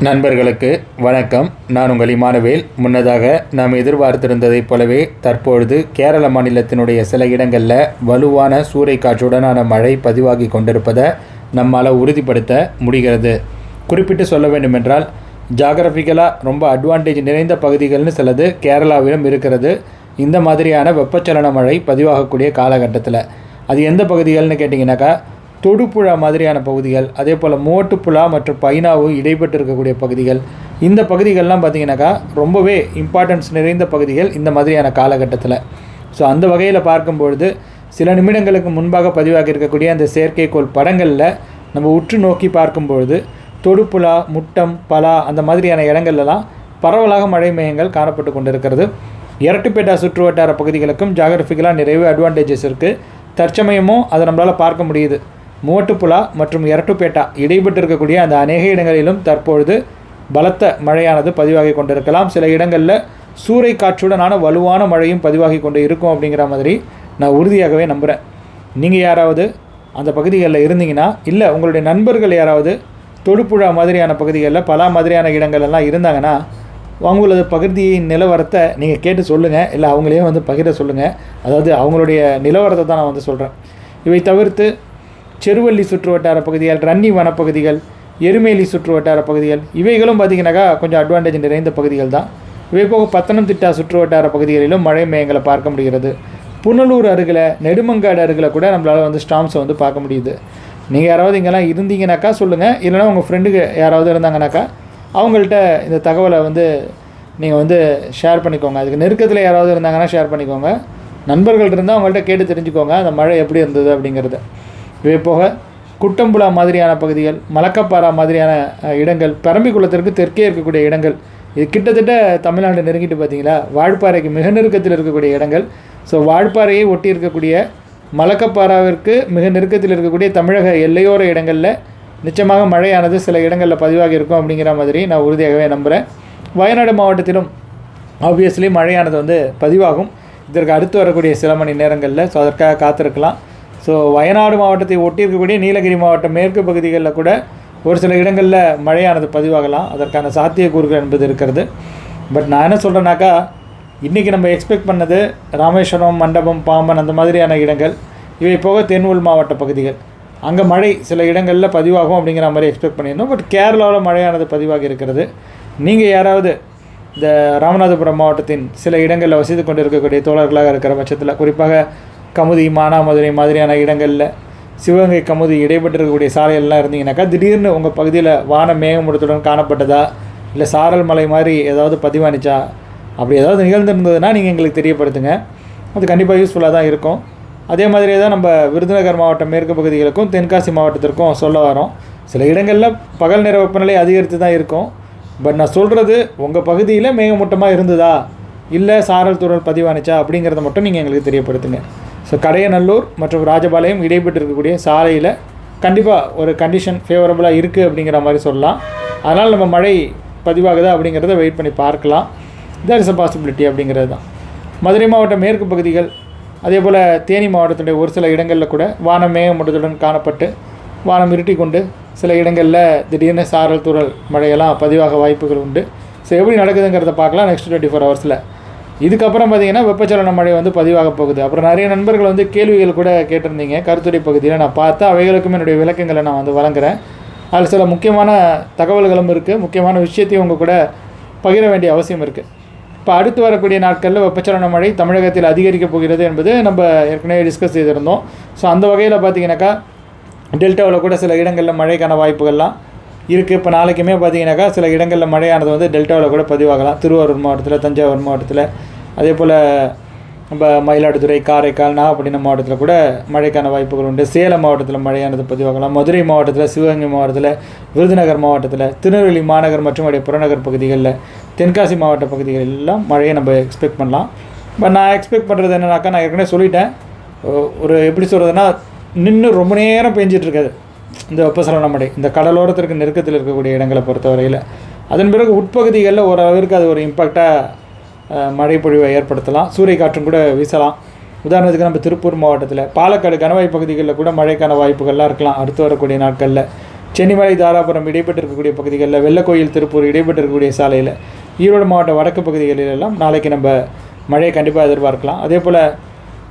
நண்பர்களுக்கு வணக்கம். நான் உங்கள் இமானுவேல். முன்னதாக நாம் எதிர்பார்த்திருந்ததைப் போலவே தற்பொழுது கேரள மாநிலத்தினுடைய சில இடங்களில் வலுவான சூறைக்காற்றுடனான மழை பதிவாகி கொண்டிருப்பதை நம்மால் உறுதிப்படுத்த முடிகிறது. குறிப்பிட்டு சொல்ல வேண்டுமென்றால் ஜாகிரபிக்கலாக ரொம்ப அட்வான்டேஜ் நிறைந்த பகுதிகள்னு சிலது கேரளாவிலும் இருக்கிறது. இந்த மாதிரியான வெப்பச்சலன மழை பதிவாகக்கூடிய காலகட்டத்தில். அது எந்த பகுதிகள்னு கேட்டிங்கனாக்கா தொடுப்புழா மாதிரியான பகுதிகள் அதே போல் மோட்டுப்புழா மற்றும் பைனாவு இடைப்பட்டு இருக்கக்கூடிய பகுதிகள். இந்த பகுதிகள்லாம் பார்த்திங்கனாக்கா ரொம்பவே இம்பார்ட்டன்ஸ் நிறைந்த பகுதிகள் இந்த மாதிரியான காலகட்டத்தில். ஸோ அந்த வகையில் பார்க்கும்பொழுது சில நிமிடங்களுக்கு முன்பாக பதிவாகி இருக்கக்கூடிய அந்த செயற்கைக்கோள் படங்களில் நம்ம உற்று நோக்கி பார்க்கும்பொழுது தொடுப்புழா முட்டம் பலா அந்த மாதிரியான இடங்கள்லாம் பரவலாக மழை மேகங்கள் காணப்பட்டு கொண்டிருக்கிறது. இரட்டுப்பேட்டா சுற்று வட்டார பகுதிகளுக்கும் ஜாகிரபிக்கலாக நிறைய அட்வான்டேஜஸ் இருக்குது தற்சமயமும் அதை நம்மளால் பார்க்க முடியுது. மூவட்டுப்புழா மற்றும் இரட்டுப்பேட்டா இடைபெற்று இருக்கக்கூடிய அந்த அநேக இடங்களிலும் தற்பொழுது பலத்த மழையானது பதிவாகி கொண்டிருக்கலாம். சில இடங்களில் சூறை காற்றுடனான வலுவான மழையும் பதிவாகி கொண்டு இருக்கும் அப்படிங்கிற மாதிரி நான் உறுதியாகவே நம்புகிறேன் நீங்கள் யாராவது அந்த பகுதிகளில் இருந்தீங்கன்னா இல்லை உங்களுடைய நண்பர்கள் யாராவது தொடுப்புழா மாதிரியான பகுதிகளில் பல மாதிரியான இடங்கள் எல்லாம் இருந்தாங்கன்னா அவங்களது பகுதியின் நிலவரத்தை நீங்கள் கேட்டு சொல்லுங்கள் இல்லை அவங்களையும் வந்து பகிர சொல்லுங்கள் அதாவது அவங்களுடைய நிலவரத்தை தான் நான் வந்து சொல்கிறேன் இவை தவிர்த்து செருவள்ளி சுற்று வட்டார பகுதிகள் ரன்னி வனப்பகுதிகள் எருமேலி சுற்று வட்டார பகுதிகள் இவைகளும் பார்த்திங்கனாக்கா கொஞ்சம் அட்வான்டேஜ் நிறைந்த பகுதிகள் தான். இவை போக பத்தனம்திட்டா சுற்று வட்டார பகுதிகளிலும் மழை மேகங்களை பார்க்க முடிகிறது. புனலூர் அருகில் நெடுமங்காடு அருகில் கூட நம்மளால் வந்து ஸ்டாம்ஸை வந்து பார்க்க முடியுது. நீங்கள் யாராவது இங்கெல்லாம் இருந்தீங்கனாக்கா சொல்லுங்கள் இல்லைனா உங்கள் ஃப்ரெண்டுக்கு யாராவது இருந்தாங்கனாக்கா அவங்கள்ட்ட இந்த தகவலை வந்து நீங்கள் வந்து ஷேர் பண்ணிக்கோங்க. அதுக்கு நெருக்கத்தில் யாராவது இருந்தாங்கன்னா ஷேர் பண்ணிக்கோங்க. நண்பர்கள் இருந்தால் அவங்கள்ட்ட கேட்டு தெரிஞ்சுக்கோங்க. அந்த மழை எப்படி இருந்தது அப்படிங்கிறத. இவை போக குட்டம்புலா மாதிரியான பகுதிகள் மலக்கப்பாறா மாதிரியான இடங்கள் பரம்பிக்குளத்திற்கு தெற்கே இருக்கக்கூடிய இடங்கள் இது கிட்டத்தட்ட தமிழ்நாடு நெருங்கிட்டு பார்த்தீங்களா வாழ்ப்பாறைக்கு மிக நெருக்கத்தில் இருக்கக்கூடிய இடங்கள். ஸோ வாழ்ப்பாறையை ஒட்டி இருக்கக்கூடிய மலக்கப்பாறாவிற்கு மிக நெருக்கத்தில் இருக்கக்கூடிய தமிழக எல்லையோர இடங்களில் நிச்சயமாக மழையானது சில இடங்களில் பதிவாக இருக்கும் அப்படிங்கிற மாதிரி நான் உறுதியாகவே நம்புகிறேன் வயநாடு மாவட்டத்திலும் ஆப்வியஸ்லி மழையானது வந்து பதிவாகும். இதற்கு அடுத்து வரக்கூடிய சில மணி நேரங்களில் ஸோ அதற்காக காத்திருக்கலாம். ஸோ வயநாடு மாவட்டத்தை ஒட்டி இருக்கக்கூடிய நீலகிரி மாவட்டம் மேற்கு பகுதிகளில் கூட ஒரு சில இடங்களில் மழையானது பதிவாகலாம். அதற்கான சாத்தியக்கூறுகள் என்பது இருக்கிறது. பட் நான் என்ன சொல்கிறேன்னாக்கா இன்றைக்கி நம்ம எக்ஸ்பெக்ட் பண்ணது ராமேஸ்வரம் மண்டபம் பாம்பன் அந்த மாதிரியான இடங்கள். இவை போக தென் உள் மாவட்ட பகுதிகள். அங்கே மழை சில இடங்களில் பதிவாகும் அப்படிங்கிற மாதிரி எக்ஸ்பெக்ட் பண்ணியிருந்தோம். பட் கேரளாவில் மழையானது பதிவாகி இருக்கிறது. நீங்கள் யாராவது இந்த ராமநாதபுரம் மாவட்டத்தின் சில இடங்களில் வசித்து கொண்டு இருக்கக்கூடிய தோழர்களாக இருக்கிற பட்சத்தில் குறிப்பாக கமுதி மானாமதுரை மாதிரியான இடங்களில் சிவகங்கை கமுதி இடைப்பட்டு இருக்கக்கூடிய சாலைகள்லாம் இருந்தீங்கன்னாக்கா திடீர்னு உங்கள் பகுதியில் வான மேகமூட்டத்துடன் காணப்பட்டதா? இல்லை சாரல் மலை மாதிரி ஏதாவது பதிவானிச்சா? அப்படி ஏதாவது நிகழ்ந்திருந்ததுன்னா நீங்கள் எங்களுக்கு தெரியப்படுத்துங்க. அது கண்டிப்பாக யூஸ்ஃபுல்லாக தான் இருக்கும். அதே மாதிரியே தான் நம்ம விருதுநகர் மாவட்டம் மேற்கு பகுதிகளுக்கும் தென்காசி மாவட்டத்திற்கும் சொல்ல வரோம். சில இடங்களில் பகல் நேர வெப்பநிலை அதிகரித்து தான் இருக்கும். பட் நான் சொல்கிறது உங்கள் பகுதியில் மேகமூட்டமாக இருந்ததா? இல்லை சாரல் தூரல் பதிவானுச்சா? அப்படிங்கிறத மட்டும் நீங்கள் எங்களுக்கு தெரியப்படுத்துங்க. ஸோ கடையநல்லூர் மற்றும் ராஜபாளையம் இடைப்பட்டு இருக்கக்கூடிய சாலையில் கண்டிப்பாக ஒரு கண்டிஷன் ஃபேவரபுளாக இருக்குது அப்படிங்கிற மாதிரி சொல்லலாம். அதனால் நம்ம மழை பதிவாகுதா அப்படிங்கிறத வெயிட் பண்ணி பார்க்கலாம். தேர் இஸ் அ பாசிபிலிட்டி அப்படிங்கிறது தான். மதுரை மாவட்ட மேற்கு பகுதிகள் அதே போல் தேனி மாவட்டத்துடைய ஒரு சில இடங்களில் கூட வானம் மேகமூட்டத்துடன் காணப்பட்டு வானம் இருட்டி கொண்டு சில இடங்களில் திடீர்னு சாரல் தூரல் மழையெல்லாம் பதிவாக வாய்ப்புகள் உண்டு. ஸோ எப்படி நடக்குதுங்கிறத பார்க்கலாம் நெக்ஸ்ட் டுவெண்ட்டி ஃபோர் ஹவர்ஸில் இதுக்கப்புறம் பார்த்தீங்கன்னா வெப்பச்சலன மழை வந்து பதிவாக போகுது. அப்புறம் நிறைய நண்பர்கள் வந்து கேள்விகள் கூட கேட்டிருந்தீங்க. கருத்துரை பகுதியில் நான் பார்த்து அவைகளுக்கும் என்னுடைய விளக்கங்களை நான் வந்து வழங்குறேன். அதில் சில முக்கியமான தகவல்களும் இருக்குது முக்கியமான விஷயத்தையும் உங்கள் கூட பகிர வேண்டிய அவசியம் இருக்குது இப்போ அடுத்து வரக்கூடிய நாட்களில் வெப்பச்சலன மழை தமிழகத்தில் அதிகரிக்கப் போகிறது என்பது நம்ம ஏற்கனவே டிஸ்கஸ் செய்திருந்தோம். ஸோ அந்த வகையில் பார்த்தீங்கன்னாக்கா டெல்டாவில் கூட சில இடங்களில் மழைக்கான வாய்ப்புகள்லாம் இருக்குது இப்போ நாளைக்குமே பார்த்தீங்கன்னாக்கா சில இடங்களில் மழையானது வந்து டெல்டாவில் கூட பதிவாகலாம். திருவாரூர் மாவட்டத்தில் தஞ்சாவூர் மாவட்டத்தில். அதே போல் நம்ம மயிலாடுதுறை காரைக்கால் நாகப்பட்டினம் மாவட்டத்தில் கூட மழைக்கான வாய்ப்புகள் உண்டு. சேலம் மாவட்டத்தில் மழையானது பதிவாகலாம். மதுரை மாவட்டத்தில் சிவகங்கை மாவட்டத்தில் விருதுநகர் மாவட்டத்தில் திருநெல்வேலி மாநகர் மற்றும் உடைய புறநகர் பகுதிகளில் தென்காசி மாவட்ட பகுதிகள் எல்லாம் மழையை நம்ம எக்ஸ்பெக்ட் பண்ணலாம். பட் நான் எக்ஸ்பெக்ட் பண்ணுறது என்னன்னாக்கா நான் ஏற்கனவே சொல்லிட்டேன். ஒரு எப்படி சொல்கிறதுனா நின்று ரொம்ப நேரம் பெஞ்சிட்ருக்காது இந்த வெப்பசலன இந்த கடலோரத்திற்கு நெருக்கத்தில் இருக்கக்கூடிய இடங்களை பொறுத்தவரையில் அதன் பிறகு உட்பகுதிகளில் ஓரளவிற்கு அது ஒரு இம்பாக்டாக மழை பொழிவை ஏற்படுத்தலாம். சூரிய காற்றும் கூட வீசலாம். உதாரணத்துக்கு நம்ம திருப்பூர் மாவட்டத்தில் பாலக்காடு கணவாய் பகுதிகளில் கூட மழைக்கான வாய்ப்புகள்லாம் இருக்கலாம். அடுத்து வரக்கூடிய நாட்களில் சென்னிமலை தாராபுரம் இடைப்பட்டு இருக்கக்கூடிய பகுதிகளில் வெள்ளக்கோயில் திருப்பூர் இடைப்பட்டு இருக்கக்கூடிய சாலையில் ஈரோடு மாவட்ட வடக்கு பகுதிகளிலெல்லாம் நாளைக்கு நம்ம மழையை கண்டிப்பாக எதிர்பார்க்கலாம். அதே போல்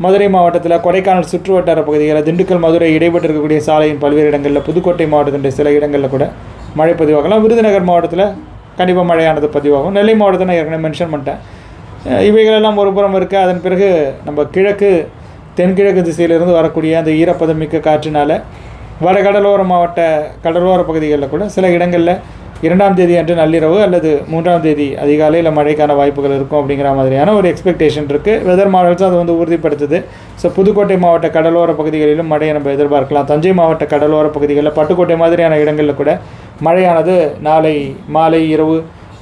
மதுரை மாவட்டத்தில் கொடைக்கானல் சுற்று வட்டார பகுதிகளில் திண்டுக்கல் மதுரை இடைப்பட்டு இருக்கக்கூடிய சாலையின் பல்வேறு இடங்களில் புதுக்கோட்டை மாவட்டத்தின் சில இடங்களில் கூட மழை பதிவாகலாம். விருதுநகர் மாவட்டத்தில் கண்டிப்பாக மழையானது பதிவாகும். நெல்லை மாவட்டத்தை நான் ஏற்கனவே மென்ஷன் பண்ணிட்டேன். இவைகளெல்லாம் ஒரு புறம் இருக்க அதன் பிறகு நம்ம கிழக்கு தென்கிழக்கு திசையிலிருந்து வரக்கூடிய அந்த ஈரப்பதமிக்க காற்றினால் வட கடலோர மாவட்ட கடலோர பகுதிகளில் கூட சில இடங்களில் இரண்டாம் தேதி அன்று நள்ளிரவு அல்லது மூன்றாம் தேதி அதிகாலையில் மழைக்கான வாய்ப்புகள் இருக்கும் அப்படிங்கிற மாதிரியான ஒரு எக்ஸ்பெக்டேஷன் இருக்குது வெதர் மாடல்ஸும் அது வந்து உறுதிப்படுத்துது. ஸோ புதுக்கோட்டை மாவட்ட கடலோர பகுதிகளிலும் மழையை நம்ம எதிர்பார்க்கலாம். தஞ்சை மாவட்ட கடலோர பகுதிகளில் பட்டுக்கோட்டை மாதிரியான இடங்களில் கூட மழையானது நாளை மாலை இரவு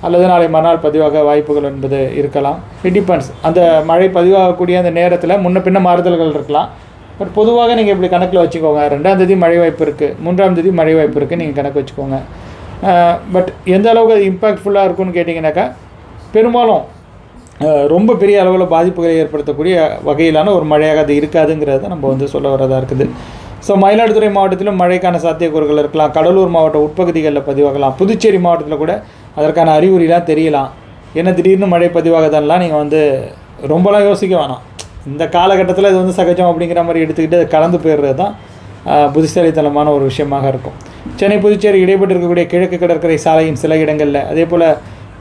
அல்லது நாளை மறுநாள் பதிவாக வாய்ப்புகள் என்பது இருக்கலாம். இட் டிபெண்ட்ஸ் அந்த மழை பதிவாகக்கூடிய அந்த நேரத்தில் முன்ன பின்ன மாறுதல்கள் இருக்கலாம். பட் பொதுவாக நீங்கள் இப்படி கணக்கில் வச்சுக்கோங்க. ரெண்டாம் தேதி மழை வாய்ப்பு இருக்குது மூன்றாம் தேதி மழை வாய்ப்பு இருக்குது நீங்கள் கணக்கு வச்சுக்கோங்க. பட் எந்த அளவுக்கு அது இம்பாக்ட்ஃபுல்லாக இருக்கும்னு கேட்டிங்கனாக்கா பெரும்பாலும் ரொம்ப பெரிய அளவில் பாதிப்புகளை ஏற்படுத்தக்கூடிய வகையிலான ஒரு மழையாக அது இருக்காதுங்கிறத நம்ம வந்து சொல்ல வரதாக இருக்குது. ஸோ மயிலாடுதுறை மாவட்டத்திலும் மழைக்கான சாத்தியக்கூறுகள் இருக்கலாம். கடலூர் மாவட்ட உட்பகுதிகளில் பதிவாகலாம். புதுச்சேரி மாவட்டத்தில் கூட அதற்கான அறிகுறிலாம் தெரியலாம். என்ன திடீர்னு மழை பதிவாகுதுன்னெலாம் நீங்கள் வந்து ரொம்பலாம் யோசிக்க வேணாம். இந்த காலகட்டத்தில் இது வந்து சகஜம் அப்படிங்கிற மாதிரி எடுத்துக்கிட்டு அது கலந்து போயிடுறது தான் ஆஹ், புத்திசாலித்தனமான ஒரு விஷயமாக இருக்கும். சென்னை புதுச்சேரி இடைப்பட்டு இருக்கக்கூடிய கிழக்கு கடற்கரை சாலையின் சில இடங்களில் அதே போல்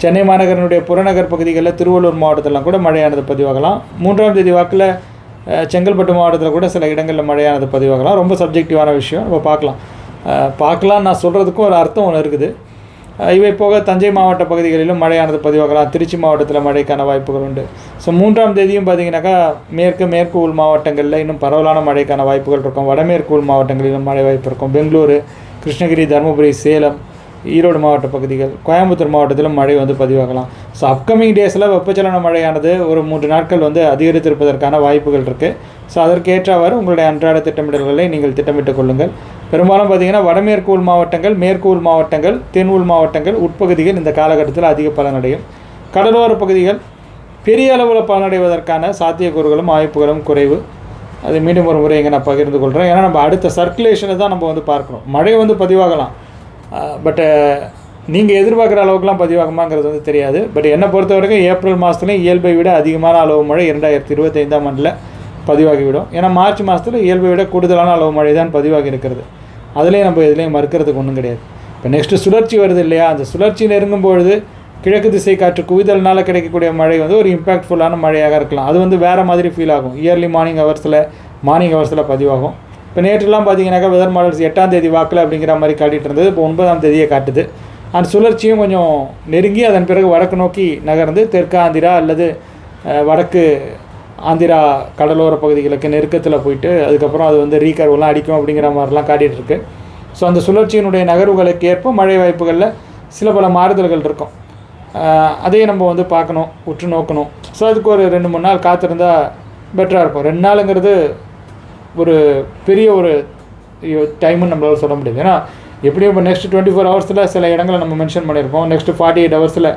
சென்னை மாநகரனுடைய புறநகர் பகுதிகளில் திருவள்ளூர் மாவட்டத்திலாம் கூட மழையானது பதிவாகலாம். மூன்றாம் தேதி வாக்கில் செங்கல்பட்டு மாவட்டத்தில் கூட சில இடங்களில் மழையானது பதிவாகலாம். ரொம்ப சப்ஜெக்டிவான விஷயம். நம்ம பார்க்கலாம் பார்க்கலாம் நான் சொல்கிறதுக்கும் ஒரு அர்த்தம் ஒன்று இருக்குது. இவை போக தஞ்சை மாவட்ட பகுதிகளிலும் மழையானது பதிவாகலாம். திருச்சி மாவட்டத்தில் மழைக்கான வாய்ப்புகள் உண்டு. ஸோ மூன்றாம் தேதியும் பார்த்தீங்கன்னாக்கா மேற்கு மேற்கு உள் மாவட்டங்களில் இன்னும் பரவலான மழைக்கான வாய்ப்புகள் இருக்கும். வடமேற்கு உள் மாவட்டங்களிலும் மழை வாய்ப்பு இருக்கும். பெங்களூரு கிருஷ்ணகிரி தருமபுரி சேலம் ஈரோடு மாவட்ட பகுதிகள் கோயம்புத்தூர் மாவட்டத்திலும் மழை வந்து பதிவாகலாம். ஸோ அப்கமிங் டேஸில் வெப்பச்சலன மழையானது ஒரு மூன்று நாட்கள் வந்து அதிகரித்திருப்பதற்கான வாய்ப்புகள் இருக்குது ஸோ அதற்கேற்றவாறு உங்களுடைய அன்றாட திட்டமிடல்களை நீங்கள் திட்டமிட்டுக் கொள்ளுங்கள். பெரும்பாலும் பார்த்தீங்கன்னா வடமேற்கு உள் மாவட்டங்கள் மேற்கு உள் மாவட்டங்கள் தென் உள் மாவட்டங்கள் உட்பகுதிகள் இந்த காலகட்டத்தில் அதிக பலனடையும். கடலோர பகுதிகள் பெரிய அளவில் பலனடைவதற்கான சாத்தியக்கூறுகளும் வாய்ப்புகளும் குறைவு. அது மீண்டும் ஒரு முறை இங்கே நான் பகிர்ந்து கொள்கிறேன் ஏன்னா நம்ம அடுத்த சர்க்குலேஷனை தான் நம்ம வந்து பார்க்கணும். மழை வந்து பதிவாகலாம். பட்டு நீங்கள் எதிர்பார்க்குற அளவுக்குலாம் பதிவாகுமாங்கிறது வந்து தெரியாது. பட் என்னை பொறுத்த வரைக்கும் ஏப்ரல் மாதத்துலேயும் இயல்பை விட அதிகமான அளவு மழை இரண்டாயிரத்தி இருபத்தைந்தாம் ஆண்டில் பதிவாகிவிடும். ஏன்னா மார்ச் மாதத்தில் இயல்பை விட கூடுதலான அளவு மழை தான் பதிவாகி இருக்கிறது. அதுலேயும் நம்ம எதுலேயும் மறுக்கிறதுக்கு ஒன்றும் கிடையாது. இப்போ நெக்ஸ்ட்டு சுழற்சி வருது இல்லையா? அந்த சுழற்சி நெருங்கும் பொழுது கிழக்கு திசை காற்று குவிதல்னால் கிடைக்கக்கூடிய மழை வந்து ஒரு இம்பாக்ட்ஃபுல்லான மழையாக இருக்கலாம். அது வந்து வேறு மாதிரி ஃபீல் ஆகும். இயர்லி மார்னிங் ஹவர்ஸில் மார்னிங் ஹவர்ஸில் பதிவாகும். இப்போ நேற்றுலாம் பார்த்தீங்கன்னாக்கா வெதர் மாடல்ஸ் எட்டாம் தேதி வாக்கில் அப்படிங்கிற மாதிரி காட்டிகிட்டு இருந்தது. இப்போ ஒன்பதாம் தேதியை காட்டுது. அந்த சுழற்சியும் கொஞ்சம் நெருங்கி அதன் பிறகு வடக்கு நோக்கி நகர்ந்து தெற்கு ஆந்திரா அல்லது வடக்கு ஆந்திரா கடலோர பகுதிகளுக்கு நெருக்கத்தில் போயிட்டு அதுக்கப்புறம் அது வந்து ரீகர்வெலாம் அடிக்கும் அப்படிங்கிற மாதிரிலாம் காட்டிகிட்டு இருக்கு. ஸோ அந்த சுழற்சியினுடைய நகர்வுகளுக்கு ஏற்ப மழை வாய்ப்புகளில் சில பல மாறுதல்கள் இருக்கும். அதையும் நம்ம வந்து பார்க்கணும் உற்று நோக்கணும். ஸோ அதுக்கு ஒரு ரெண்டு மூணு நாள் காத்திருந்தால் பெட்டராக இருக்கும். ரெண்டு நாளுங்கிறது ஒரு பெரிய ஒரு டைமுன்னு நம்மளால சொல்ல முடியாது. ஏன்னா எப்படியும் இப்போ நெக்ஸ்ட் டுவெண்ட்டி ஃபோர் ஹவர்ஸில் சில இடங்களை நம்ம மென்ஷன் பண்ணியிருக்கோம் நெக்ஸ்ட் ஃபார்ட்டி எயிட் ஹவர்ஸில்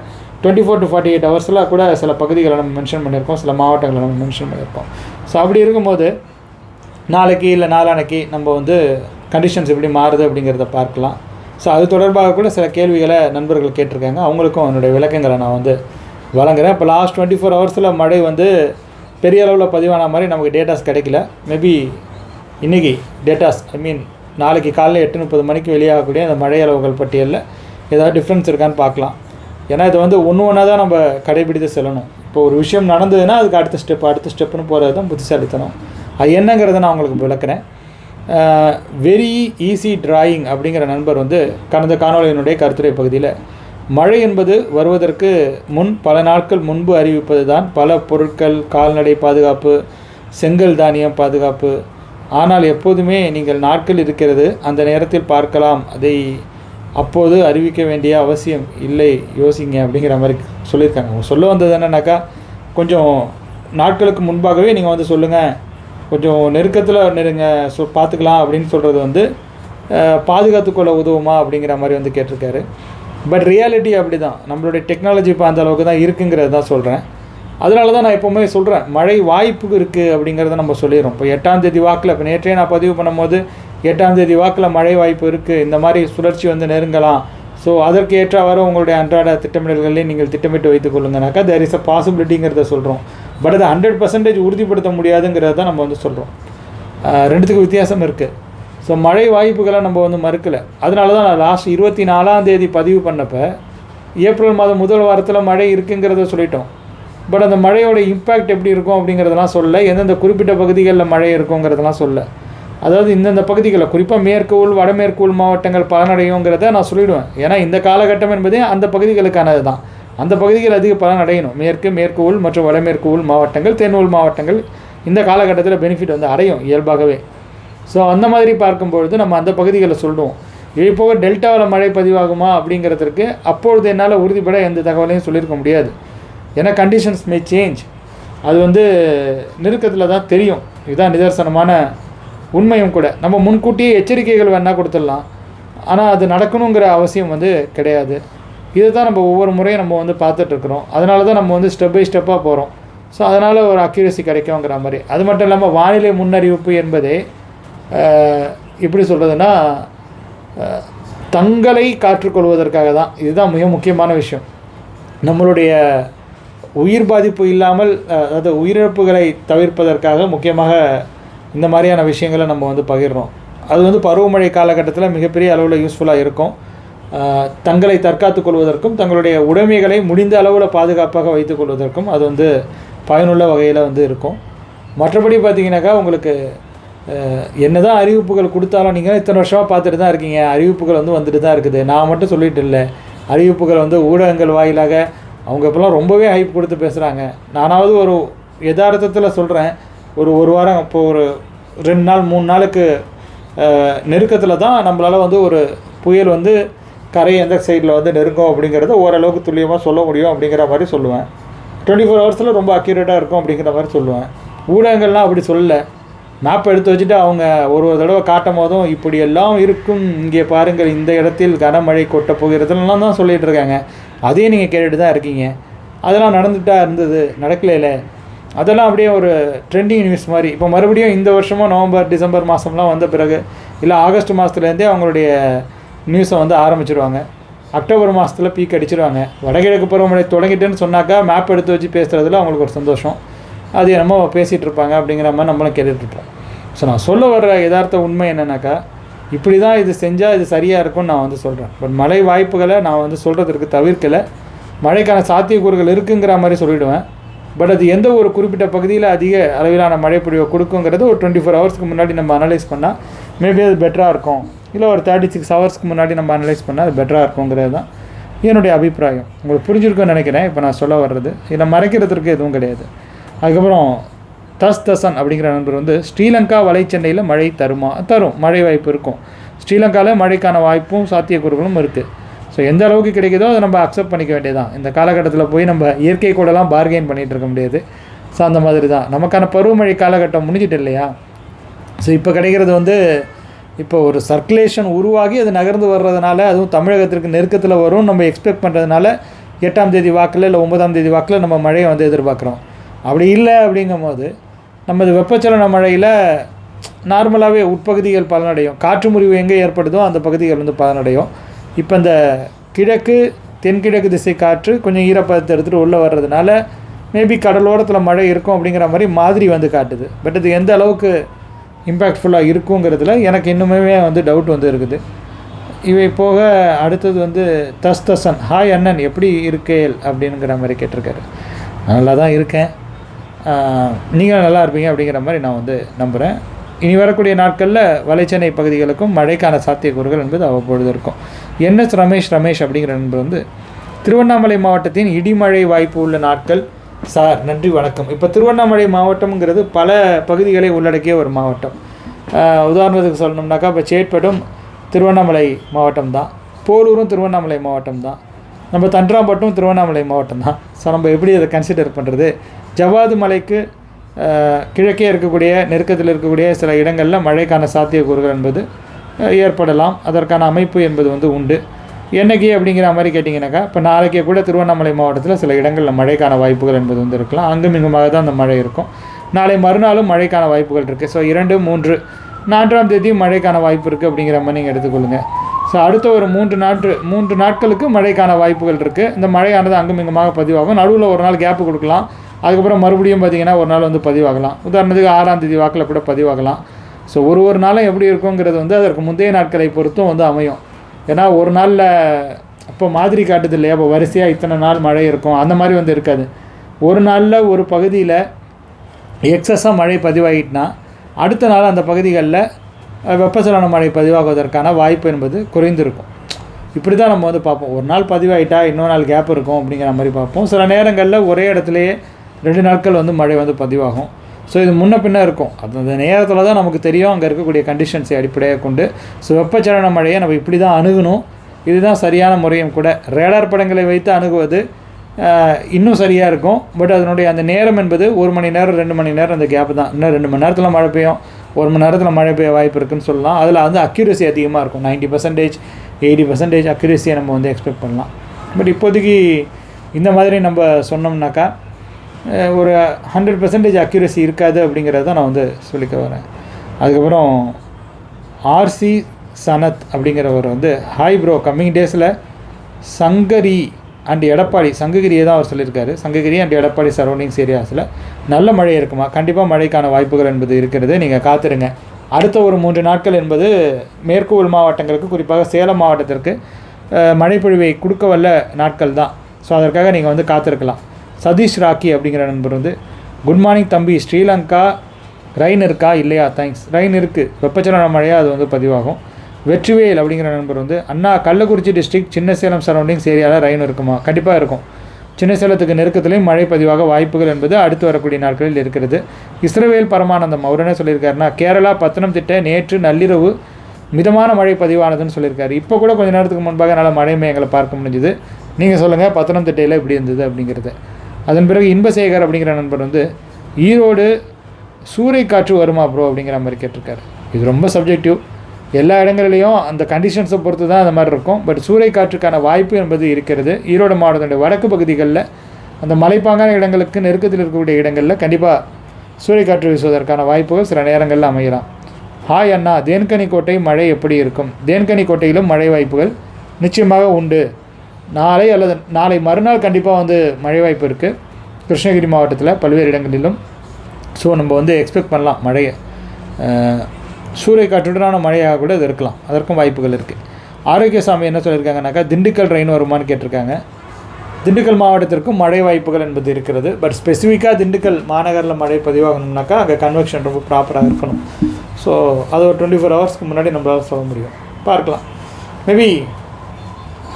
twenty four to forty eight ஹவர்ஸில் கூட சில பகுதிகளை நம்ம மென்ஷன் பண்ணியிருக்கோம் சில மாவட்டங்களை நம்ம மென்ஷன் பண்ணியிருக்கோம் ஸோ அப்படி இருக்கும்போது நாளைக்கு இல்லை நாளானைக்கு நம்ம வந்து கண்டிஷன்ஸ் எப்படி மாறுது அப்படிங்கிறத பார்க்கலாம். ஸோ அது தொடர்பாக கூட சில கேள்விகளை நண்பர்கள் கேட்டிருக்காங்க. அவங்களுக்கும் என்னுடைய விளக்கங்களை நான் வந்து வழங்குறேன். இப்போ லாஸ்ட் டுவெண்ட்டி ஃபோர் ஹவர்ஸில் மழை வந்து பெரிய அளவில் பதிவான மாதிரி நமக்கு டேட்டாஸ் கிடைக்கல. மேபி இன்றைக்கி டேட்டாஸ் ஐ மீன் நாளைக்கு காலையில் எட்டு முப்பது மணிக்கு வெளியாகக்கூடிய அந்த மழை அளவுகள் பட்டியலில் ஏதாவது டிஃப்ரென்ஸ் இருக்கான்னு பார்க்கலாம். ஏன்னா இது வந்து ஒன்று ஒன்றா தான் நம்ம கடைபிடித்து செல்லணும். இப்போ ஒரு விஷயம் நடந்ததுன்னா அதுக்கு அடுத்த ஸ்டெப் அடுத்த ஸ்டெப்புன்னு போகிறது தான் புத்திசாலித்தனம். அது என்னங்கிறத நான் உங்களுக்கு விளக்குறேன். வெரி ஈஸி டிராயிங் அப்படிங்கிற நண்பர் வந்து கடந்த காணொலியினுடைய கருத்துரை பகுதியில் மழை என்பது வருவதற்கு முன் பல நாட்கள் முன்பு அறிவிப்பது தான் பல பொருட்கள் கால்நடை பாதுகாப்பு செங்கல் தானியம் பாதுகாப்பு. ஆனால் எப்போதுமே நீங்கள் நாட்கள் இருக்கிறது அந்த நேரத்தில் பார்க்கலாம். அதை அப்போது அறிவிக்க வேண்டிய அவசியம் இல்லை யோசிங்க அப்படிங்கிற மாதிரி சொல்லியிருக்காங்க. அவங்க சொல்ல வந்தது என்னன்னாக்கா கொஞ்சம் நாட்களுக்கு முன்பாகவே நீங்கள் வந்து சொல்லுங்கள் கொஞ்சம் நெருக்கத்தில் நெருங்க சொ பார்த்துக்கலாம் அப்படின்னு சொல்கிறது வந்து பாதுகாத்துக்கொள்ள உதவுமா அப்படிங்கிற மாதிரி வந்து கேட்டிருக்காரு. பட் ரியாலிட்டி அப்படி தான் நம்மளுடைய டெக்னாலஜி இப்போ அந்த அளவுக்கு தான் இருக்குங்கிறது தான் சொல்கிறேன் அதனால தான் நான் எப்போவுமே சொல்கிறேன் மழை வாய்ப்பு இருக்குது அப்படிங்கிறத நம்ம சொல்லிடுறோம். இப்போ எட்டாம் தேதி வாக்கில் இப்போ நேற்றே நான் பதிவு பண்ணும்போது எட்டாம் தேதி வாக்கில் மழை வாய்ப்பு இருக்குது இந்த மாதிரி சுழற்சி வந்து நெருங்கலாம். ஸோ அதற்கு ஏற்றவாறு உங்களுடைய அன்றாட திட்டமிடல்களையும் நீங்கள் திட்டமிட்டு வைத்துக் கொள்ளுங்கனாக்கா தேர் இஸ் அ பாசிபிலிட்டிங்கிறத சொல்கிறோம் பட் அதை ஹண்ட்ரட் பர்சன்டேஜ் உறுதிப்படுத்த முடியாதுங்கிறத தான் நம்ம வந்து சொல்கிறோம் ரெண்டுத்துக்கும் வித்தியாசம் இருக்குது ஸோ மழை வாய்ப்புகளை நம்ம வந்து மறுக்கலை. அதனால தான் நான் லாஸ்ட் இருபத்தி நாலாம் தேதி பதிவு பண்ணப்போ ஏப்ரல் மாதம் முதல் வாரத்தில் மழை இருக்குங்கிறத சொல்லிட்டோம். பட் அந்த மழையோட இம்பேக்ட் எப்படி இருக்கும் அப்படிங்கிறதெல்லாம் சொல்ல எந்தெந்த குறிப்பிட்ட பகுதிகளில் மழை இருக்குங்கிறதெல்லாம் சொல்ல. அதாவது இந்தந்த பகுதிகளில் குறிப்பாக மேற்கு உள் வடமேற்கு உள் மாவட்டங்கள் பலனடையுங்கிறத நான் சொல்லிவிடுவேன் ஏன்னா இந்த காலகட்டம் என்பதே அந்த பகுதிகளுக்கானது தான் அந்த பகுதிகள் அதிக பலன் அடையணும். மேற்கு மேற்கு உள் மற்றும் வடமேற்கு உள் மாவட்டங்கள் தென் உள் மாவட்டங்கள் இந்த காலகட்டத்தில் பெனிஃபிட் வந்து அடையும் இயல்பாகவே. ஸோ அந்த மாதிரி பார்க்கும்பொழுது நம்ம அந்த பகுதிகளை சொல்லுவோம் இது போக டெல்டாவில் மழை பதிவாகுமா அப்படிங்கிறதுக்கு அப்பொழுது என்னால் உறுதிப்பட எந்த தகவலையும் சொல்லியிருக்க முடியாது. ஏன்னா கண்டிஷன்ஸ் மே சேஞ்ச் அது வந்து நெருக்கத்தில் தான் தெரியும். இதுதான் நிதர்சனமான உண்மையும் கூட. நம்ம முன்கூட்டியே எச்சரிக்கைகள் வேணால் கொடுத்துடலாம். ஆனால் அது நடக்கணுங்கிற அவசியம் வந்து கிடையாது. இதை தான் நம்ம ஒவ்வொரு முறையும் நம்ம வந்து பார்த்துட்ருக்குறோம். அதனால தான் நம்ம வந்து ஸ்டெப் பை ஸ்டெப்பாக போகிறோம் ஸோ அதனால் ஒரு அக்யூரசி கிடைக்குங்கிற மாதிரி. அது மட்டும் இல்லாமல் வானிலை முன்னறிவிப்பு என்பதே எப்படி சொல்கிறதுன்னா தங்களை காற்றுக்கொள்வதற்காக தான். இதுதான் மிக முக்கியமான விஷயம். நம்மளுடைய உயிர் பாதிப்பு இல்லாமல் அதாவது உயிரிழப்புகளை தவிர்ப்பதற்காக முக்கியமாக இந்த மாதிரியான விஷயங்களை நம்ம வந்து பகிர்றோம். அது வந்து பருவமழை காலகட்டத்தில் மிகப்பெரிய அளவில் யூஸ்ஃபுல்லாக இருக்கும். தங்களை தற்காத்துக் கொள்வதற்கும் தங்களுடைய உடைமைகளை முடிந்த அளவில் பாதுகாப்பாக வைத்துக் கொள்வதற்கும் அது வந்து பயனுள்ள வகையில் வந்து இருக்கும். மற்றபடி பார்த்தீங்கன்னாக்கா உங்களுக்கு என்ன என்னதான் அறிவிப்புகள் கொடுத்தாலும் நீங்கள் இத்தனை வருஷமாக பார்த்துட்டு தான் இருக்கீங்க. அறிவிப்புகள் வந்து வந்துட்டு தான் இருக்குது. நான் மட்டும் சொல்லிட்டு இல்லை. அறிவிப்புகள் வந்து ஊடகங்கள் வாயிலாக அவங்க இப்போலாம் ரொம்பவே ஹைப் கொடுத்து பேசுகிறாங்க நானாவது ஒரு யதார்த்தத்தில் சொல்கிறேன் ஒரு ஒரு வாரம் இப்போ ஒரு ரெண்டு நாள் மூணு நாளுக்கு நெருக்கத்தில் தான் நம்மளால் வந்து ஒரு புயல் வந்து கரை எந்த சைடில் வந்து நெருங்கும் அப்படிங்கிறத ஓரளவுக்கு துல்லியமாக சொல்ல முடியும் அப்படிங்கிற மாதிரி சொல்லுவேன். டுவெண்ட்டி ஃபோர் ஹவர்ஸில் ரொம்ப அக்யூரேட்டாக இருக்கும் அப்படிங்கிற மாதிரி சொல்லுவேன். ஊடகங்கள்லாம் அப்படி சொல்லலை. மேப் எடுத்து வச்சுட்டு அவங்க ஒரு ஒரு தடவை காட்டும் போதும் இப்படி எல்லாம் இருக்கும். இங்கே பாருங்கள் இந்த இடத்தில் கனமழை கொட்ட போகிறதுலாம் தான் சொல்லிகிட்டு இருக்காங்க. அதையும் நீங்கள் கேட்டுட்டு தான் இருக்கீங்க. அதெல்லாம் நடந்துட்டா இருந்தது நடக்கலையில. அதெல்லாம் அப்படியே ஒரு ட்ரெண்டிங் நியூஸ் மாதிரி. இப்போ மறுபடியும் இந்த வருஷமும் நவம்பர் டிசம்பர் மாதம்லாம் வந்த பிறகு இல்லை ஆகஸ்ட் மாதத்துலேருந்தே அவங்களுடைய நியூஸை வந்து ஆரம்பிச்சிருவாங்க. அக்டோபர் மாதத்தில் பீக் அடிச்சிருவாங்க. வடகிழக்கு பருவமழை தொடங்கிட்டேன்னு சொன்னாக்கா மேப் எடுத்து வச்சு பேசுகிறதுல அவங்களுக்கு ஒரு சந்தோஷம். அது என்னமோ பேசிகிட்டு இருப்பாங்க அப்படிங்கிற மாதிரி நம்மளும் கேட்டுட்ருப்போம் ஸோ நான் சொல்ல வர்ற யதார்த்த உண்மை என்னென்னாக்கா இப்படி தான் இது செஞ்சால் இது சரியாக இருக்கும்னு நான் வந்து சொல்கிறேன் பட் மழை வாய்ப்புகளை நான் வந்து சொல்கிறதுக்கு தவிர்க்கலை. மழைக்கான சாத்தியக்கூறுகள் இருக்குங்கிற மாதிரி சொல்லிவிடுவேன் பட் அது எந்த ஒரு குறிப்பிட்ட பகுதியில் அதிக அளவிலான மழை பொழிவை கொடுக்குங்கிறது ஒரு டுவெண்ட்டி ஃபோர் ஹவர்ஸ்க்கு முன்னாடி நம்ம அனலைஸ் பண்ணால் மேபி அது பெட்டராக இருக்கும். இல்லை ஒரு தேர்ட்டி சிக்ஸ் ஹவர்ஸ்க்கு முன்னாடி நம்ம அனலைஸ் பண்ணால் அது பெட்டராக இருக்குங்கிறது தான் என்னுடைய அபிப்பிராயம். உங்களுக்கு புரிஞ்சிருக்கும்னு நினைக்கிறேன். இப்போ நான் சொல்ல வர்றது. இதில் மறைக்கிறதுக்கு எதுவும் கிடையாது. அதுக்கப்புறம் தஸ் தசன் அப்படிங்கிற நண்பர் வந்து ஸ்ரீலங்கா வலைச்சென்னையில் மழை தருமா தரும். மழை வாய்ப்பு இருக்கும். ஸ்ரீலங்காவில் மழைக்கான வாய்ப்பும் சாத்தியக்கூறுகளும் இருக்குது ஸோ எந்த அளவுக்கு கிடைக்குதோ அதை நம்ம அக்செப்ட் பண்ணிக்க வேண்டியதான் இந்த காலகட்டத்தில் போய் நம்ம இயற்கை கூடலாம் பார்கெயின் பண்ணிகிட்டு இருக்க முடியாது. ஸோ அந்த மாதிரி தான். நமக்கான பருவமழை காலகட்டம் முடிஞ்சிட்டு இல்லையா? ஸோ இப்போ கிடைக்கிறது வந்து இப்போ ஒரு சர்க்குலேஷன் உருவாகி அது நகர்ந்து வர்றதுனால அதுவும் தமிழகத்திற்கு நெருக்கத்தில் வரும். நம்ம எக்ஸ்பெக்ட் பண்ணுறதுனால எட்டாம் தேதி வாக்கில் இல்லை ஒன்பதாம் தேதி வாக்கில் நம்ம மழையை வந்து எதிர்பார்க்குறோம். அப்படி இல்லை அப்படிங்கும்போது நமது வெப்பச்சலன மழையில் நார்மலாகவே உட்பகுதிகள் பலனடையும். காற்று முறிவு எங்கே ஏற்படுதோ அந்த பகுதிகள் வந்து பலனடையும். இப்போ இந்த கிழக்கு தென்கிழக்கு திசை காற்று கொஞ்சம் ஈரப்பதத்தை எடுத்துகிட்டு உள்ளே வர்றதுனால மேபி கடலோரத்தில் மழை இருக்கும் அப்படிங்கிற மாதிரி மாதிரி வந்து காட்டுது. பட் இது எந்த அளவுக்கு இம்பேக்ட்ஃபுல்லாக இருக்குங்கிறதுல எனக்கு இன்னுமே வந்து டவுட் வந்து இருக்குது. இவை போக அடுத்தது வந்து தஸ் தசன் ஹாய் அண்ணன் எப்படி இருக்கேல் அப்படிங்கிற மாதிரி கேட்டிருக்காரு. நல்லா தான் இருக்கேன். நீங்கள் நல்லா இருப்பீங்க அப்படிங்கிற மாதிரி நான் வந்து நம்புகிறேன் இனி வரக்கூடிய நாட்களில் வலைச்சென்னை பகுதிகளுக்கும் மழைக்கான சாத்தியக்கூறுகள் என்பது அவ்வப்பொழுது இருக்கும். என்எஸ் ரமேஷ் ரமேஷ் அப்படிங்கிற நண்பர் வந்து திருவண்ணாமலை மாவட்டத்தின் இடிமழை வாய்ப்பு உள்ள நாட்கள் சார் நன்றி வணக்கம். இப்போ திருவண்ணாமலை மாவட்டம்ங்கிறது பல பகுதிகளை உள்ளடக்கிய ஒரு மாவட்டம். உதாரணத்துக்கு சொல்லணும்னாக்கா இப்போ சேட்பட்டும் திருவண்ணாமலை மாவட்டம் தான் போலூரும் திருவண்ணாமலை மாவட்டம் தான் நம்ம தன்றாம்பட்டும் திருவண்ணாமலை மாவட்டம் தான் ஸோ நம்ம எப்படி அதை கன்சிடர் பண்ணுறது ஜவ்வாது மலைக்கு கிழக்கே இருக்கக்கூடிய நெருக்கத்தில் இருக்கக்கூடிய சில இடங்களில் மழைக்கான சாத்தியக்கூறுகள் என்பது ஏற்படலாம். அதற்கான அமைப்பு என்பது வந்து உண்டு. என்னைக்கு அப்படிங்கிற மாதிரி கேட்டிங்கனாக்கா இப்போ நாளைக்கே கூட திருவண்ணாமலை மாவட்டத்தில் சில இடங்களில் மழைக்கான வாய்ப்புகள் என்பது வந்து இருக்கலாம் அங்கும் இங்குமாக தான் அந்த மழை இருக்கும். நாளை மறுநாளும் மழைக்கான வாய்ப்புகள் இருக்குது ஸோ இரண்டு மூன்று நான்காம் தேதி மழைக்கான வாய்ப்பு இருக்குது அப்படிங்கிற மாதிரி நீங்கள் எடுத்துக்கொள்ளுங்கள் ஸோ அடுத்த ஒரு மூன்று நாட்டு மூன்று நாட்களுக்கு மழைக்கான வாய்ப்புகள் இருக்குது இந்த மழையானது அங்கும் இங்குமாக பதிவாகும். நடுவில் ஒரு நாள் கேப்பு கொடுக்கலாம். அதுக்கப்புறம் மறுபடியும் பார்த்தீங்கன்னா ஒரு நாள் வந்து பதிவாகலாம். உதாரணத்துக்கு ஆறாம் தேதி வாக்கில் கூட பதிவாகலாம். ஸோ ஒரு ஒரு நாளும் எப்படி இருக்குங்கிறது வந்து அதற்கு முந்தைய நாட்களை பொறுத்தும் வந்து அமையும். ஏன்னா ஒரு நாளில் அப்போ மாதிரி காட்டுது இல்லையா இப்போ வரிசையாக இத்தனை நாள் மழை இருக்கும். அந்த மாதிரி வந்து இருக்காது. ஒரு நாளில் ஒரு பகுதியில் எக்ஸஸாக மழை பதிவாகிட்டுனா அடுத்த நாள் அந்த பகுதிகளில் வெப்பச்சலன மழை பதிவாகுவதற்கான வாய்ப்பு என்பது குறைந்திருக்கும். இப்படி தான் நம்ம வந்து பார்ப்போம். ஒரு நாள் பதிவாயிட்டா இன்னொரு நாள் கேப் இருக்கும் அப்படிங்கிற மாதிரி பார்ப்போம். சில நேரங்களில் ஒரே இடத்துலையே ரெண்டு நாட்கள் வந்து மழை வந்து பதிவாகும். ஸோ இது முன்ன பின்ன இருக்கும். அது அந்த நேரத்தில் தான் நமக்கு தெரியும். அங்கே இருக்கக்கூடிய கண்டிஷன்ஸை அடிப்படையாக கொண்டு ஸோ வெப்பச்சலன மழையை நம்ம இப்படி தான் அணுகணும். இதுதான் சரியான முறையும் கூட. ரேடார் படங்களை வைத்து அணுகுவது இன்னும் சரியாக இருக்கும். பட் அதனுடைய அந்த நேரம் என்பது ஒரு மணி நேரம் ரெண்டு மணி நேரம் அந்த கேப் தான். இன்னும் ரெண்டு மணி நேரத்தில் மழை பெய்யும். ஒரு மணி நேரத்தில் மழை பெய்ய வாய்ப்பு இருக்குன்னு சொல்லலாம். அதில் வந்து அக்யூரசி அதிகமாக இருக்கும். 90% பர்சன்டேஜ் எயிட்டி பர்சன்டேஜ் அக்யூரஸியை நம்ம வந்து எக்ஸ்பெக்ட் பண்ணலாம். பட் இப்போதைக்கு இந்த மாதிரி நம்ம சொன்னோம்னாக்கா ஒரு ஹண்ட்ரட் பர்சன்டேஜ் அக்யூரசி இருக்காது அப்படிங்கிறத நான் வந்து சொல்லிக்க வரேன். அதுக்கப்புறம் ஆர்சி சனத் அப்படிங்கிறவர் வந்து ஹாய் ப்ரோ கம்மிங் டேஸில் சங்கரி அண்ட் எடப்பாடி சங்ககிரியை தான் அவர் சொல்லியிருக்காரு. சங்ககிரி அண்ட் எடப்பாடி சரௌண்டிங்ஸ் ஏரியாஸில் நல்ல மழை இருக்குமா? கண்டிப்பாக மழைக்கான வாய்ப்புகள் என்பது இருக்கிறது. நீங்கள் காத்திருங்க. அடுத்த ஒரு மூன்று நாட்கள் என்பது மேற்கு உள் மாவட்டங்களுக்கு குறிப்பாக சேலம் மாவட்டத்திற்கு மழைப்பொழிவை கொடுக்க வல்ல நாட்கள் தான். ஸோ அதற்காக நீங்கள் வந்து காத்திருக்கலாம். சதீஷ் ராக்கி அப்படிங்கிற நண்பர் வந்து குட் மார்னிங் தம்பி ஸ்ரீலங்கா ரைன் இருக்கா? இல்லையா? தேங்க்ஸ் ரைன் இருக்குது வெப்பச்சலன மழையாக அது வந்து பதிவாகும். வெற்றிவேல் அப்படிங்கிற நண்பர் வந்து அண்ணா கள்ளக்குறிச்சி டிஸ்ட்ரிக்ட் சின்ன சேலம் சரௌண்டிங்ஸ் ஏரியாவில் ரைன் இருக்குமா? கண்டிப்பாக இருக்கும். சின்ன சேலத்துக்கு நெருக்கத்திலையும் மழை பதிவாக வாய்ப்புகள் என்பது அடுத்து வரக்கூடிய நாட்களில் இருக்கிறது. இஸ்ரவேல் பரமானந்தம் அவர் என்ன சொல்லியிருக்காருன்னா கேரளா பத்தனம்திட்ட நேற்று நள்ளிரவு மிதமான மழை பதிவானதுன்னு சொல்லியிருக்காரு. இப்போ கூட கொஞ்ச நேரத்துக்கு முன்பாக நல்ல மழை எங்களை பார்க்க முடிஞ்சுது. நீங்கள் சொல்லுங்கள் பத்தனம்திட்டையில் எப்படி இருந்தது அப்படிங்கிறது. அதன் பிறகு இன்பசேகர் அப்படிங்கிற நண்பர் வந்து ஈரோடு சூறைக்காற்று வருமா ப்ரோ அப்படிங்கிற மாதிரி கேட்டிருக்காரு. இது ரொம்ப சப்ஜெக்டிவ் எல்லா இடங்கள்லையும் அந்த கண்டிஷன்ஸை பொறுத்து தான் அந்த மாதிரி இருக்கும். பட் சூறைக்காற்றுக்கான வாய்ப்பு என்பது இருக்கிறது. ஈரோடு மாவட்டத்துடைய வடக்கு பகுதிகளில் அந்த மலைப்பாங்கான இடங்களுக்கு நெருக்கத்தில் இருக்கக்கூடிய இடங்களில் கண்டிப்பாக சூறைக்காற்று வீசுவதற்கான வாய்ப்புகள் சில நேரங்களில் அமையலாம். ஹாய் அண்ணா தேன்கனி கோட்டை மழை எப்படி இருக்கும்? தேன்கனி கோட்டையிலும் மழை வாய்ப்புகள் நிச்சயமாக உண்டு. நாளை அல்லது நாளை மறுநாள் கண்டிப்பாக வந்து மழை வாய்ப்பு இருக்குது கிருஷ்ணகிரி மாவட்டத்தில் பல்வேறு இடங்களிலும். ஸோ நம்ம வந்து எக்ஸ்பெக்ட் பண்ணலாம் மழையை. சூறை காற்றுடனான மழையாக கூட இது இருக்கலாம். அதற்கும் வாய்ப்புகள் இருக்குது ஆரோக்கியசாமி என்ன சொல்லியிருக்காங்கனாக்கா திண்டுக்கல் ரெயின் வருமான்னு கேட்டிருக்காங்க. திண்டுக்கல் மாவட்டத்திற்கும் மழை வாய்ப்புகள் என்பது இருக்கிறது. பட் ஸ்பெசிஃபிக்காக திண்டுக்கல் மாநகரில் மழை பதிவாகணும்னாக்கா அங்கே கன்வெக்ஷன் ரொம்ப ப்ராப்பராக இருக்கணும். ஸோ அது ஒரு டுவெண்ட்டி ஃபோர் ஹவர்ஸ்க்கு முன்னாடி நம்மளால் சொல்ல முடியும். பார்க்கலாம். மேபி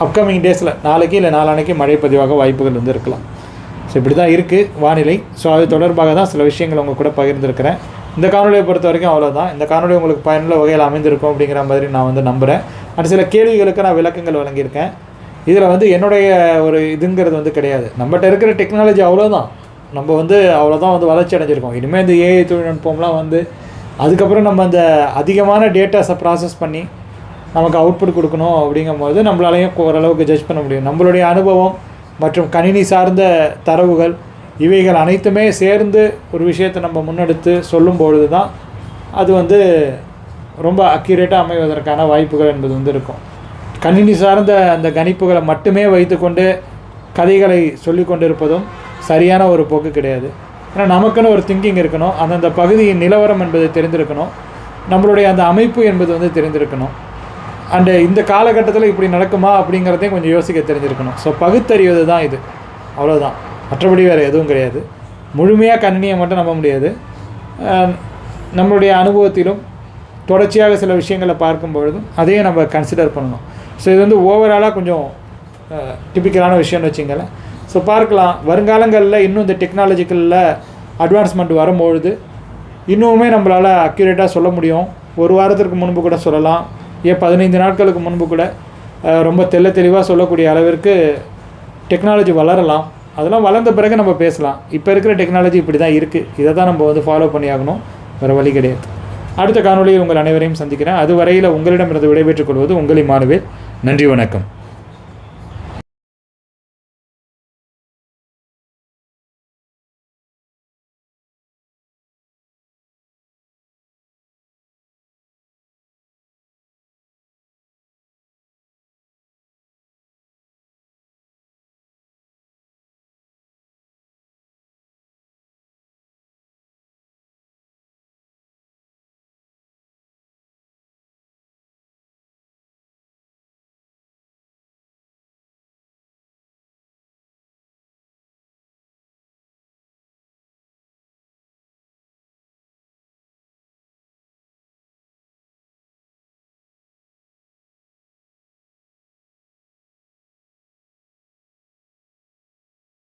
அப்கமிங் டேஸில் நாளைக்கு இல்லை நாளானைக்கு மழை பதிவாக வாய்ப்புகள் வந்து இருக்கலாம். ஸோ இப்படி தான் இருக்குது வானிலை. ஸோ அது தொடர்பாக தான் சில விஷயங்கள் உங்கள் கூட பகிர்ந்துருக்கிறேன். இந்த காணொலியை பொறுத்த வரைக்கும் அவ்வளோதான் இந்த காணொலி உங்களுக்கு பயனுள்ள வகையில் அமைந்திருக்கும் அப்படிங்கிற மாதிரி நான் வந்து நம்புகிறேன் அண்ட் சில கேள்விகளுக்கு நான் விளக்கங்கள் வழங்கியிருக்கேன். இதில் வந்து என்னுடைய ஒரு இதுங்கிறது வந்து கிடையாது. நம்மகிட்ட இருக்கிற டெக்னாலஜி அவ்வளோதான் நம்ம வந்து அவ்வளோதான் வந்து வளர்ச்சி அடைஞ்சிருக்கோம். இனிமேல் இந்த ஏஐ தொழில்நுட்பம்லாம் வந்து அதுக்கப்புறம் நம்ம அந்த அதிகமான டேட்டாஸை ப்ராசஸ் பண்ணி நமக்கு அவுட்புட் கொடுக்கணும் அப்படிங்கும்போது நம்மளாலையும் ஓரளவுக்கு ஜட்ஜ் பண்ண முடியும். நம்மளுடைய அனுபவம் மற்றும் கணினி சார்ந்த தரவுகள் இவைகள் அனைத்துமே சேர்ந்து ஒரு விஷயத்தை நம்ம முன்னெடுத்து சொல்லும் பொழுது தான் அது வந்து ரொம்ப அக்யூரேட்டாக அமைவதற்கான வாய்ப்புகள் என்பது வந்து இருக்கும். கணினி சார்ந்த அந்த கணிப்புகளை மட்டுமே வைத்துக்கொண்டு கதைகளை சொல்லி கொண்டிருப்பதும் சரியான ஒரு போக்கு கிடையாது. ஏன்னா நமக்குன்னு ஒரு திங்கிங் இருக்கணும் அந்தந்த பகுதியின் நிலவரம் என்பது தெரிந்திருக்கணும் நம்மளுடைய அந்த அமைப்பு என்பது வந்து தெரிந்திருக்கணும். அண்டு இந்த காலகட்டத்தில் இப்படி நடக்குமா அப்படிங்கிறதையும் கொஞ்சம் யோசிக்க தெரிஞ்சிருக்கணும். ஸோ பகுத்தறிவது தான் இது. அவ்வளோதான் மற்றபடி வேறு எதுவும் கிடையாது. முழுமையாக கணினியை மட்டும் நம்ப முடியாது. நம்மளுடைய அனுபவத்திலும் தொடர்ச்சியாக சில விஷயங்களை பார்க்கும் பொழுதும் அதையும் நம்ம கன்சிடர் பண்ணணும். ஸோ இது வந்து ஓவராலாக கொஞ்சம் டிப்பிக்கலான விஷயம்னு வச்சுங்களேன் ஸோ பார்க்கலாம். வருங்காலங்களில் இன்னும் இந்த டெக்னாலஜிக்கலில் அட்வான்ஸ்மெண்ட் வரும்பொழுது இன்னுமே நம்மளால் அக்யூரேட்டாக சொல்ல முடியும். ஒரு வாரத்திற்கு முன்பு கூட சொல்லலாம். ஏன் பதினைந்து நாட்களுக்கு முன்பு கூட ரொம்ப தெள்ள தெளிவாக சொல்லக்கூடிய அளவிற்கு டெக்னாலஜி வளரலாம். அதெல்லாம் வளர்ந்த பிறகு நம்ம பேசலாம். இப்போ இருக்கிற டெக்னாலஜி இப்படி தான் இருக்குது இதை தான் நம்ம வந்து ஃபாலோ பண்ணி ஆகணும் வேறு வழி கிடையாது. அடுத்த காணொலியில் உங்கள் அனைவரையும் சந்திக்கிறேன். அதுவரையில் உங்களிடமிருந்து விடைபெற்றுக் கொள்வது உங்கள் இமானுவேல் நன்றி வணக்கம்.